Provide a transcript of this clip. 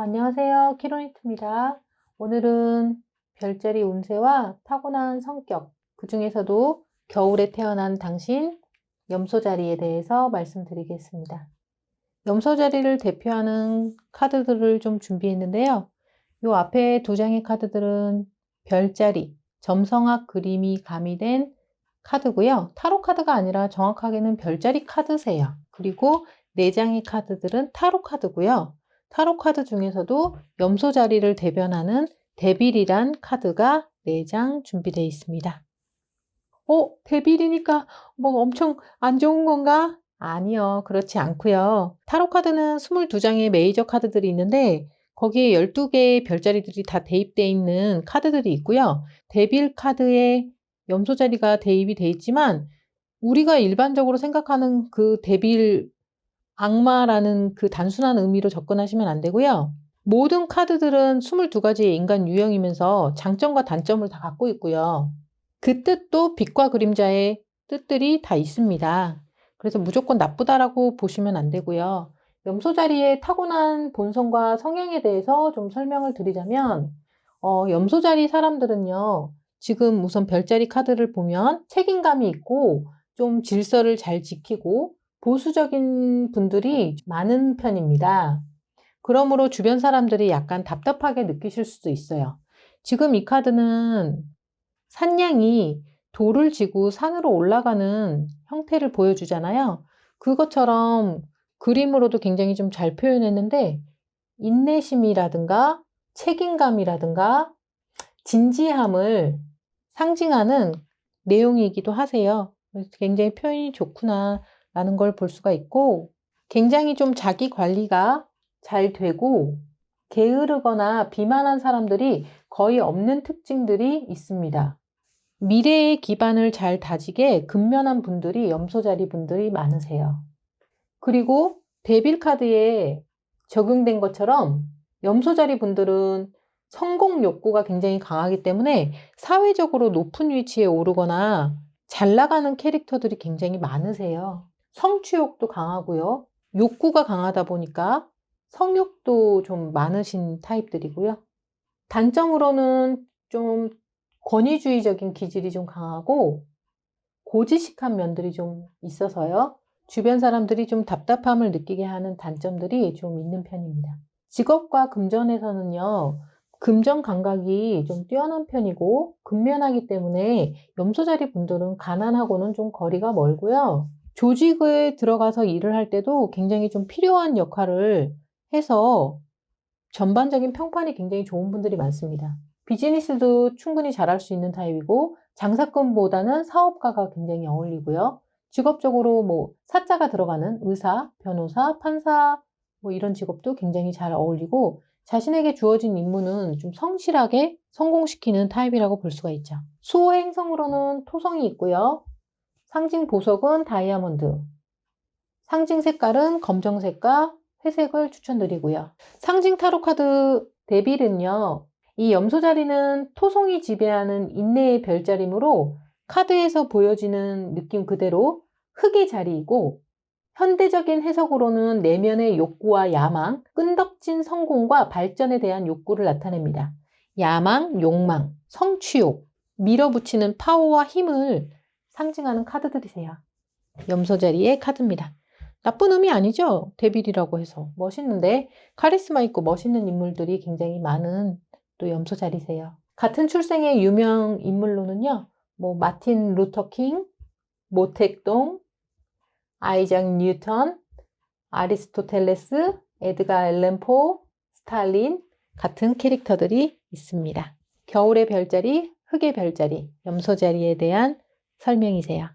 안녕하세요. 키로니트입니다. 오늘은 별자리 운세와 타고난 성격, 그 중에서도 겨울에 태어난 당신 염소 자리에 대해서 말씀드리겠습니다. 염소 자리를 대표하는 카드들을 좀 준비했는데요. 요 앞에 두 장의 카드들은 별자리, 점성학 그림이 가미된 카드고요. 타로 카드가 아니라 정확하게는 별자리 카드세요. 그리고 네 장의 카드들은 타로 카드고요. 타로 카드 중에서도 염소 자리를 대변하는 데빌이란 카드가 4장 준비되어 있습니다. 어, 데빌이니까 뭐 엄청 안 좋은 건가? 아니요, 그렇지 않고요. 타로 카드는 22장의 메이저 카드들이 있는데 거기에 12개의 별자리들이 다 대입되어 있는 카드들이 있고요. 데빌 카드에 염소 자리가 대입이 되어 있지만 우리가 일반적으로 생각하는 그 데빌 악마라는 그 단순한 의미로 접근하시면 안 되고요. 모든 카드들은 22가지의 인간 유형이면서 장점과 단점을 다 갖고 있고요. 그 뜻도 빛과 그림자의 뜻들이 다 있습니다. 그래서 무조건 나쁘다라고 보시면 안 되고요. 염소 자리의 타고난 본성과 성향에 대해서 좀 설명을 드리자면, 어, 염소 자리 사람들은요, 지금 우선 별자리 카드를 보면 책임감이 있고, 좀 질서를 잘 지키고, 보수적인 분들이 많은 편입니다. 그러므로 주변 사람들이 약간 답답하게 느끼실 수도 있어요. 지금 이 카드는 산양이 돌을 지고 산으로 올라가는 형태를 보여주잖아요. 그것처럼 그림으로도 굉장히 좀 잘 표현했는데, 인내심이라든가 책임감이라든가 진지함을 상징하는 내용이기도 하세요. 굉장히 표현이 좋구나. 라는 걸 볼 수가 있고 굉장히 좀 자기 관리가 잘 되고 게으르거나 비만한 사람들이 거의 없는 특징들이 있습니다. 미래의 기반을 잘 다지게 근면한 분들이 염소자리 분들이 많으세요. 그리고 데빌 카드에 적용된 것처럼 염소자리 분들은 성공 욕구가 굉장히 강하기 때문에 사회적으로 높은 위치에 오르거나 잘 나가는 캐릭터들이 굉장히 많으세요. 성취욕도 강하고요. 욕구가 강하다 보니까 성욕도 좀 많으신 타입들이고요. 단점으로는 좀 권위주의적인 기질이 좀 강하고 고지식한 면들이 좀 있어서요. 주변 사람들이 좀 답답함을 느끼게 하는 단점들이 좀 있는 편입니다. 직업과 금전에서는요, 금전 감각이 좀 뛰어난 편이고, 근면하기 때문에 염소자리 분들은 가난하고는 좀 거리가 멀고요. 조직에 들어가서 일을 할 때도 굉장히 좀 필요한 역할을 해서 전반적인 평판이 굉장히 좋은 분들이 많습니다. 비즈니스도 충분히 잘할 수 있는 타입이고 장사꾼보다는 사업가가 굉장히 어울리고요. 직업적으로 뭐 사자가 들어가는 의사, 변호사, 판사 뭐 이런 직업도 굉장히 잘 어울리고 자신에게 주어진 임무는 좀 성실하게 성공시키는 타입이라고 볼 수가 있죠. 수호 행성으로는 토성이 있고요. 상징 보석은 다이아몬드. 상징 색깔은 검정색과 회색을 추천드리고요. 상징 타로 카드 데빌은요. 이 염소 자리는 토송이 지배하는 인내의 별자리므로 카드에서 보여지는 느낌 그대로 흙의 자리이고 현대적인 해석으로는 내면의 욕구와 야망, 끈덕진 성공과 발전에 대한 욕구를 나타냅니다. 야망, 욕망, 성취욕, 밀어붙이는 파워와 힘을 상징하는 카드들이세요. 염소 자리의 카드입니다. 나쁜 의미 아니죠? 데빌이라고 해서. 멋있는데 카리스마 있고 멋있는 인물들이 굉장히 많은 또 염소 자리세요. 같은 출생의 유명 인물로는요. 뭐 마틴 루터 킹, 모택동, 아이작 뉴턴, 아리스토텔레스, 에드가 앨런포, 스탈린 같은 캐릭터들이 있습니다. 겨울의 별자리, 흙의 별자리, 염소 자리에 대한 설명이세요.